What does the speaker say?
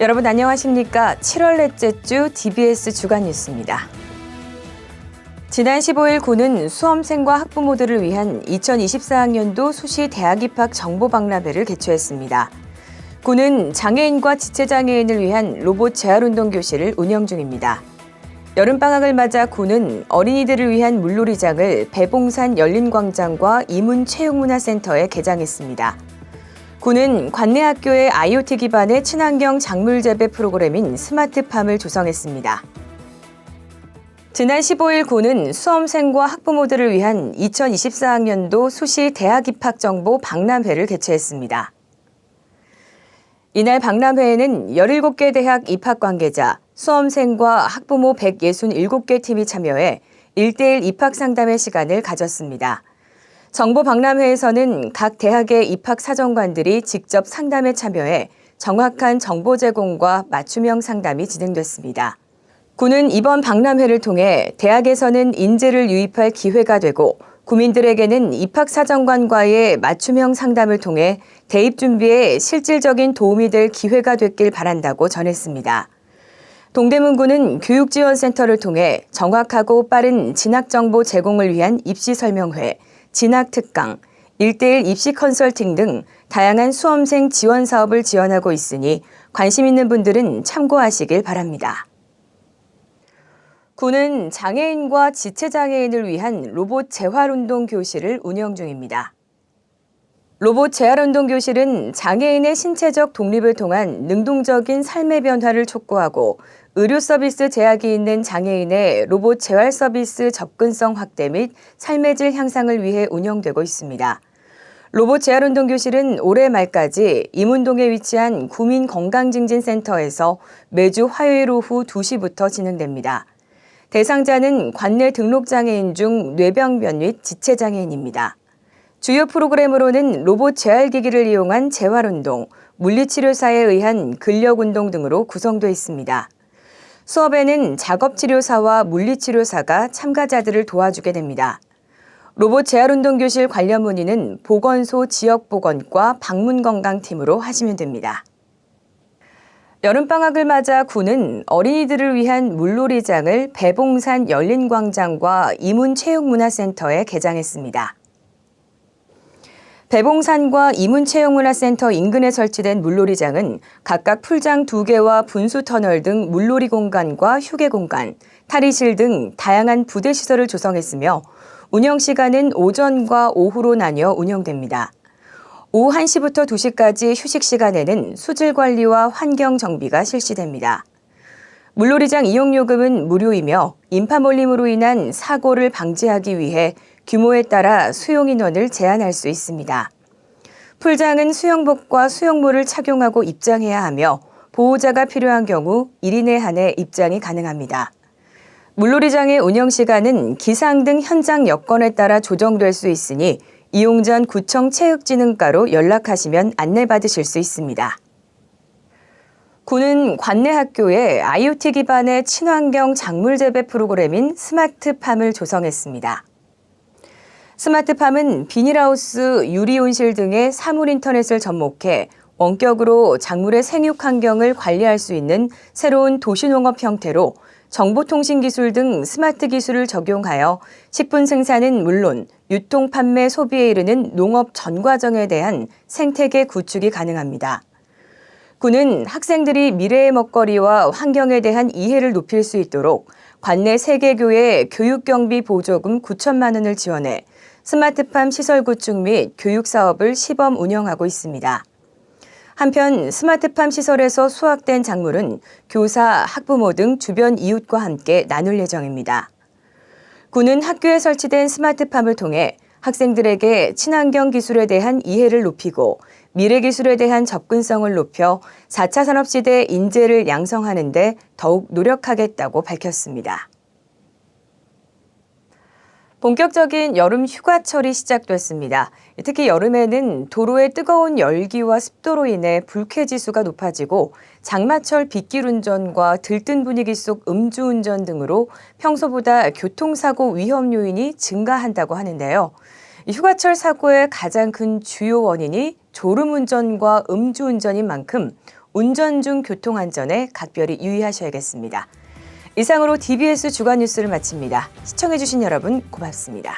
여러분 안녕하십니까? 7월 넷째 주 DBS 주간 뉴스입니다. 지난 15일 군은 수험생과 학부모들을 위한 2024학년도 수시 대학 입학 정보 박람회를 개최했습니다. 군은 장애인과 지체장애인을 위한 로봇 재활운동 교실을 운영 중입니다. 여름방학을 맞아 군은 어린이들을 위한 물놀이장을 배봉산 열린광장과 이문체육문화센터에 개장했습니다. 군은 관내 학교의 IoT 기반의 친환경 작물 재배 프로그램인 스마트팜을 조성했습니다. 지난 15일 군은 수험생과 학부모들을 위한 2024학년도 수시 대학 입학 정보 박람회를 개최했습니다. 이날 박람회에는 17개 대학 입학 관계자, 수험생과 학부모 167개 팀이 참여해 1대1 입학 상담의 시간을 가졌습니다. 정보 박람회에서는 각 대학의 입학 사정관들이 직접 상담에 참여해 정확한 정보 제공과 맞춤형 상담이 진행됐습니다. 군은 이번 박람회를 통해 대학에서는 인재를 유입할 기회가 되고 구민들에게는 입학 사정관과의 맞춤형 상담을 통해 대입 준비에 실질적인 도움이 될 기회가 됐길 바란다고 전했습니다. 동대문구는 교육지원센터를 통해 정확하고 빠른 진학정보 제공을 위한 입시 설명회, 진학특강, 1대1 입시 컨설팅 등 다양한 수험생 지원 사업을 지원하고 있으니 관심 있는 분들은 참고하시길 바랍니다. 군은 장애인과 지체장애인을 위한 로봇 재활운동 교실을 운영 중입니다. 로봇 재활운동 교실은 장애인의 신체적 독립을 통한 능동적인 삶의 변화를 촉구하고 의료 서비스 제약이 있는 장애인의 로봇 재활 서비스 접근성 확대 및 삶의 질 향상을 위해 운영되고 있습니다. 로봇 재활운동 교실은 올해 말까지 임운동에 위치한 구민건강증진센터에서 매주 화요일 오후 2시부터 진행됩니다. 대상자는 관내 등록장애인 중 뇌병변 및 지체장애인입니다. 주요 프로그램으로는 로봇 재활기기를 이용한 재활운동, 물리치료사에 의한 근력운동 등으로 구성되어 있습니다. 수업에는 작업치료사와 물리치료사가 참가자들을 도와주게 됩니다. 로봇 재활운동 교실 관련 문의는 보건소 지역보건과 방문건강팀으로 하시면 됩니다. 여름방학을 맞아 군은 어린이들을 위한 물놀이장을 배봉산 열린광장과 이문체육문화센터에 개장했습니다. 배봉산과 이문체육문화센터 인근에 설치된 물놀이장은 각각 풀장 2개와 분수터널 등 물놀이 공간과 휴게 공간, 탈의실 등 다양한 부대 시설을 조성했으며 운영 시간은 오전과 오후로 나뉘어 운영됩니다. 오후 1시부터 2시까지 휴식 시간에는 수질 관리와 환경 정비가 실시됩니다. 물놀이장 이용 요금은 무료이며 인파 몰림으로 인한 사고를 방지하기 위해 규모에 따라 수용 인원을 제한할 수 있습니다. 풀장은 수영복과 수영모를 착용하고 입장해야 하며 보호자가 필요한 경우 1인에 한해 입장이 가능합니다. 물놀이장의 운영 시간은 기상 등 현장 여건에 따라 조정될 수 있으니 이용 전 구청 체육진흥과로 연락하시면 안내받으실 수 있습니다. 군은 관내 학교에 IoT 기반의 친환경 작물 재배 프로그램인 스마트팜을 조성했습니다. 스마트팜은 비닐하우스, 유리온실 등의 사물 인터넷을 접목해 원격으로 작물의 생육 환경을 관리할 수 있는 새로운 도시농업 형태로 정보통신 기술 등 스마트 기술을 적용하여 식품 생산은 물론 유통, 판매, 소비에 이르는 농업 전 과정에 대한 생태계 구축이 가능합니다. 군은 학생들이 미래의 먹거리와 환경에 대한 이해를 높일 수 있도록 관내 세계교회 교육경비 보조금 9천만 원을 지원해 스마트팜 시설 구축 및 교육 사업을 시범 운영하고 있습니다. 한편 스마트팜 시설에서 수확된 작물은 교사, 학부모 등 주변 이웃과 함께 나눌 예정입니다. 군은 학교에 설치된 스마트팜을 통해 학생들에게 친환경 기술에 대한 이해를 높이고 미래 기술에 대한 접근성을 높여 4차 산업시대 인재를 양성하는 데 더욱 노력하겠다고 밝혔습니다. 본격적인 여름 휴가철이 시작됐습니다. 특히 여름에는 도로의 뜨거운 열기와 습도로 인해 불쾌 지수가 높아지고 장마철 빗길 운전과 들뜬 분위기 속 음주운전 등으로 평소보다 교통사고 위험 요인이 증가한다고 하는데요. 휴가철 사고의 가장 큰 주요 원인이 졸음운전과 음주운전인 만큼 운전 중 교통안전에 각별히 유의하셔야겠습니다. 이상으로 DBS 주간 뉴스를 마칩니다. 시청해주신 여러분 고맙습니다.